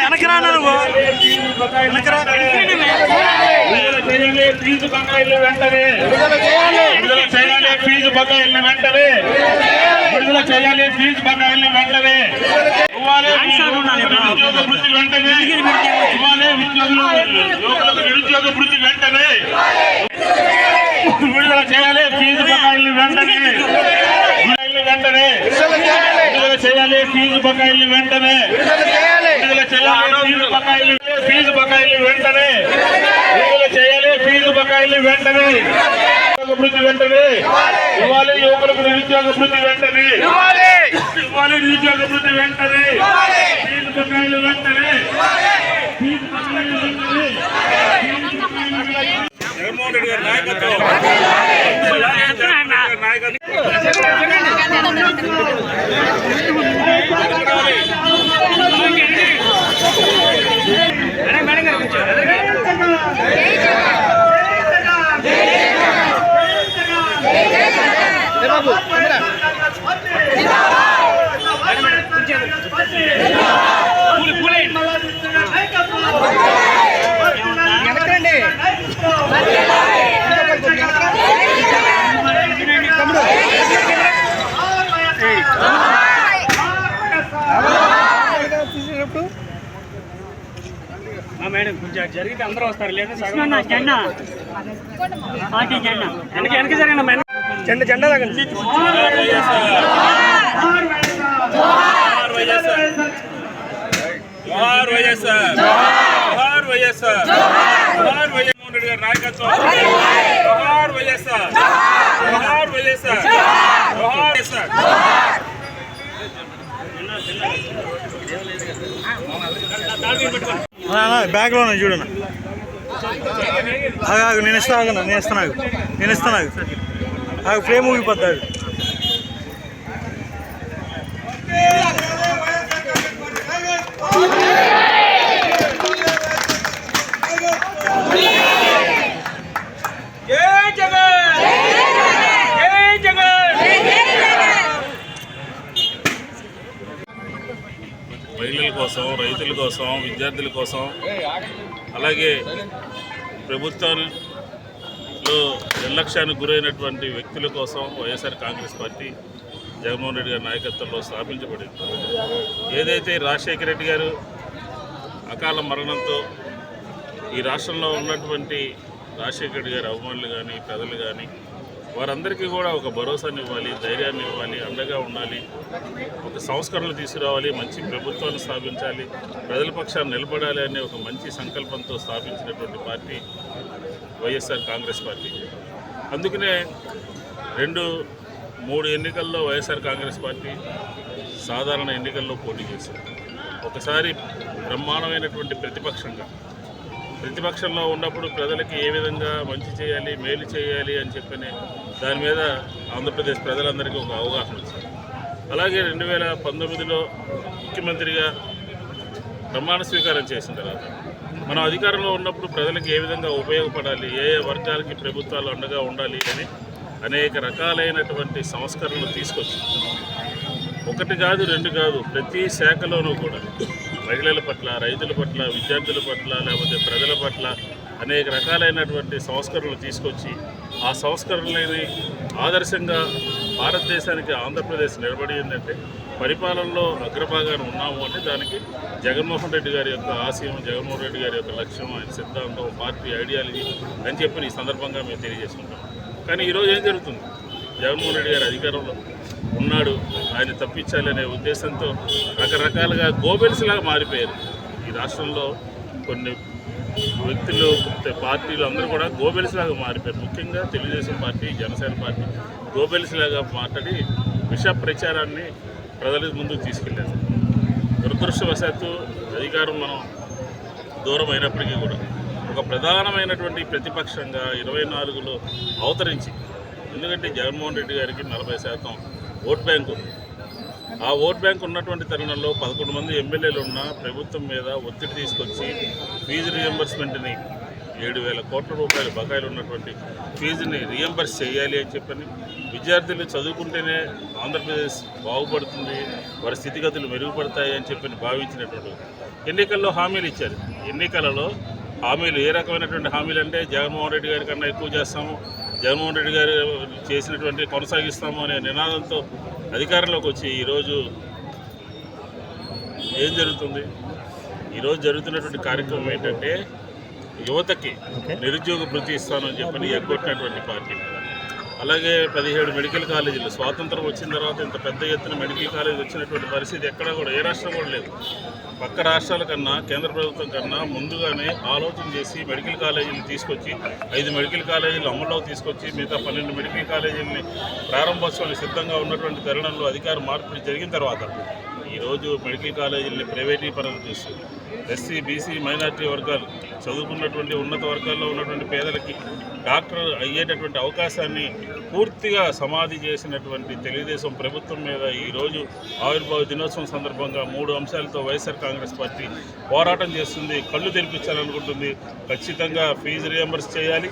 వెనకరా నువ్వు వెనక్కి విడుదల చేయాలి ఫీజు బకాయిలు వెంటనే విడుదల చేయాలి ఫీజు బకాయిలు వెంటనే విడుదల చేయాలి ఫీజు బకాయిలు వెంటనే ఇవ్వాలి నిరుద్యోగ వృత్తి వెంటనే ఇవ్వాలి ఉద్యోగులు యువకులకు నిరుద్యోగ వృత్తి వెంటనే విడుదల చేయాలి ఫీజు బకాయిలు వెంటనే వెంటనే విడుదల చేయాలి. ఫీజు బకాయిలు వెంటనే. విడుదల చేయాలి. ఫీజు బకాయిలు ఫీజు బకాయిలు వెంటనే. విడుదల చేయాలి ఫీజు బకాయిలు వెంటనే. వృత్తి వెంటనే. ఇవ్వాలి యువకులకు నిరుద్యోగ వృత్తి వెంటనే. ఇవ్వాలి. నిరుద్యోగ బకాయిలు వెంటనే. ఫీజు బకాయిలు వెంటనే. ఫీజు బకాయిలు వెంటనే. జగన్మోహన్ రెడ్డి గారి నాయకత్వం. నాయకత్వం. కొంచెం అటు జరిగితే అందరూ వస్తారు లేదా సగం జెండా పార్టీ జెండా వెనక వెనక జరగండి మేడం జెండా జెండా తగ్గండి జోహార్ వైఎస్ఆర్ జోహార్ వైఎస్ఆర్ జోహార్ వైఎస్ఆర్ రెడ్డి గారి నాయకత్వం జోహార్ వైఎస్ఆర్ జోహార్ వైఎస్ఆర్ జోహార్ వైఎస్ఆర్ బ్యాగ్లో ఉన్నాయి చూడన్న ఆగు, ఆగు నేను ఇస్తా ఆగన్నా నేను ఇస్తాను ఆగు. నేను ఇస్తాను ఆగు. ఆగు ఫ్రేమ్ ఊగిపోతాడు మహిళల కోసం రైతుల కోసం విద్యార్థుల కోసం. అలాగే ప్రభుత్వంలో నిర్లక్ష్యానికి గురైనటువంటి వ్యక్తుల కోసం వైఎస్ఆర్ కాంగ్రెస్ పార్టీ జగన్మోహన్ రెడ్డి గారి నాయకత్వంలో స్థాపించబడింది. ఏదైతే రాజశేఖర రెడ్డి గారు అకాల మరణంతో ఈ రాష్ట్రంలో ఉన్నటువంటి రాజశేఖర రెడ్డి గారి అభిమానులు కానీ ప్రజలు కానీ వారందరికీ కూడా ఒక భరోసాని ఇవ్వాలి ధైర్యాన్ని ఇవ్వాలి అండగా ఉండాలి ఒక సంస్కరణలు తీసుకురావాలి మంచి ప్రభుత్వాన్ని స్థాపించాలి ప్రజల పక్షాన్ని నిలబడాలి అనే ఒక మంచి సంకల్పంతో స్థాపించినటువంటి పార్టీ వైఎస్ఆర్ కాంగ్రెస్ పార్టీ. అందుకనే రెండు మూడు ఎన్నికల్లో వైఎస్ఆర్ కాంగ్రెస్ పార్టీ సాధారణ ఎన్నికల్లో పోటీ చేసింది. ఒకసారి బ్రహ్మాండమైనటువంటి ప్రతిపక్షంగా ప్రతిపక్షంలో ఉన్నప్పుడు ప్రజలకి ఏ విధంగా మంచి చేయాలి మేలు చేయాలి అని చెప్పని దాని మీద ఆంధ్రప్రదేశ్ ప్రజలందరికీ ఒక అవగాహన వచ్చింది. అలాగే రెండు వేల పంతొమ్మిదిలో ముఖ్యమంత్రిగా ప్రమాణ స్వీకారం చేసిన తర్వాత మనం అధికారంలో ఉన్నప్పుడు ప్రజలకు ఏ విధంగా ఉపయోగపడాలి ఏ ఏ వర్గాలకి ప్రభుత్వాలు అండగా ఉండాలి అని అనేక రకాలైనటువంటి సంస్కరణలు తీసుకొచ్చి ఒకటి కాదు రెండు కాదు ప్రతి శాఖలోనూ కూడా. మహిళల పట్ల రైతుల పట్ల విద్యార్థుల పట్ల లేకపోతే ప్రజల పట్ల అనేక రకాలైనటువంటి సంస్కరణలు తీసుకొచ్చి ఆ సంస్కరణలని ఆదర్శంగా భారతదేశానికి ఆంధ్రప్రదేశ్ నిలబడి ఏంటంటే పరిపాలనలో అగ్రభాగాన్ని ఉన్నాము అంటే దానికి జగన్మోహన్ రెడ్డి గారి యొక్క ఆశయం జగన్మోహన్ రెడ్డి గారి యొక్క లక్ష్యం ఆయన సిద్ధాంతం పార్టీ ఐడియాలజీ అని చెప్పి ఈ సందర్భంగా మేము తెలియజేసుకుంటాం. కానీ ఈరోజు ఏం జరుగుతుంది? జగన్మోహన్ రెడ్డి గారు అధికారంలో ఉన్నాడు. ఆయన తప్పించాలనే ఉద్దేశంతో రకరకాలుగా గోబెల్స్ లాగా మారిపోయారు. ఈ రాష్ట్రంలో కొన్ని వ్యక్తులు పార్టీలు అందరూ కూడా గోబెల్స్ లాగా మారిపోయారు. ముఖ్యంగా Telugu Desam party Janasena party Goebbels లాగా మాట్లాడి విష ప్రచారాన్ని ప్రజల ముందుకు తీసుకెళ్ళారు దురదృష్టవశాత్తు అధికారం మనం దూరం అయినప్పటికీ కూడా ఒక ప్రధానమైనటువంటి ప్రతిపక్షంగా ఇరవై నాలుగులో అవతరించి ఎందుకంటే జగన్మోహన్ రెడ్డి గారికి నలభై శాతం ఓట్ బ్యాంకు ఉంది. ఆ ఓట్ బ్యాంక్ ఉన్నటువంటి తరుణంలో పదకొండు మంది ఎమ్మెల్యేలు ఉన్న ప్రభుత్వం మీద ఒత్తిడి తీసుకొచ్చి ఫీజు రియంబర్స్మెంట్ని ఏడు వేల కోట్ల రూపాయల బకాయిలు ఉన్నటువంటి ఫీజుని రియంబర్స్ చేయాలి అని చెప్పని విద్యార్థులు చదువుకుంటేనే ఆంధ్రప్రదేశ్ బాగుపడుతుంది వారి స్థితిగతులు మెరుగుపడతాయి అని చెప్పని భావించినటువంటి ఎన్నికల్లో హామీలు ఇచ్చారు ఎన్నికలలో హామీలు ఏ రకమైనటువంటి హామీలు అంటే జగన్మోహన్ రెడ్డి గారి కన్నా ఎక్కువ చేస్తాము జగన్మోహన్ రెడ్డి గారు చేసినటువంటి కొనసాగిస్తాము అనే నినాదంతో అధికారంలోకి వచ్చి ఈరోజు ఏం జరుగుతుంది? ఈరోజు జరుగుతున్నటువంటి కార్యక్రమం ఏంటంటే యువతకి నిరుద్యోగ భృతి ఇస్తానని చెప్పని ఎగ్గొట్టినటువంటి పార్టీ. అలాగే పదిహేడు మెడికల్ కాలేజీలు. స్వాతంత్రం వచ్చిన తర్వాత ఇంత పెద్ద ఎత్తున మెడికల్ కాలేజీ వచ్చినటువంటి పరిస్థితి ఎక్కడా కూడా ఏ రాష్ట్రం కూడా లేదు. పక్క రాష్ట్రాల కన్నా కేంద్ర ప్రభుత్వం కన్నా ముందుగానే ఆలోచన చేసి మెడికల్ కాలేజీలు తీసుకొచ్చి ఐదు మెడికల్ కాలేజీలు అమల్లో తీసుకొచ్చి మిగతా పన్నెండు మెడికల్ కాలేజీలని ప్రారంభోత్సవానికి సిద్ధంగా ఉన్నటువంటి తరుణంలో అధికార మార్పులు జరిగిన తర్వాత ఈరోజు మెడికల్ కాలేజీలని ప్రైవేటీకరణ చేస్తుంది. ఎస్సీ బీసీ మైనార్టీ వర్గాలు చదువుకున్నటువంటి ఉన్నత వర్గాల్లో ఉన్నటువంటి పేదలకి డాక్టర్ అయ్యేటటువంటి అవకాశాన్ని పూర్తిగా సమాధి చేసినటువంటి తెలుగుదేశం ప్రభుత్వం మీద ఈరోజు ఆవిర్భావ దినోత్సవం సందర్భంగా మూడు అంశాలతో వైఎస్ఆర్ కాంగ్రెస్ పార్టీ పోరాటం చేస్తుంది. కళ్ళు తెరిపించాలనుకుంటుంది. ఖచ్చితంగా ఫీజు రియంబర్స్ చేయాలి.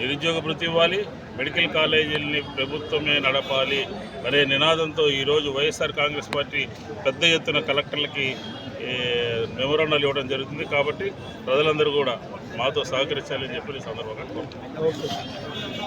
నిరుద్యోగ భృతి ఇవ్వాలి. మెడికల్ కాలేజీలని ప్రభుత్వమే నడపాలి. అనే నినాదంతో ఈరోజు వైఎస్ఆర్ కాంగ్రెస్ పార్టీ పెద్ద ఎత్తున కలెక్టర్లకి మెమోరాండాలు ఇవ్వడం జరుగుతుంది. కాబట్టి ప్రజలందరూ కూడా మాతో సహకరించాలని చెప్పి సందర్భంగా కోరుతున్నాను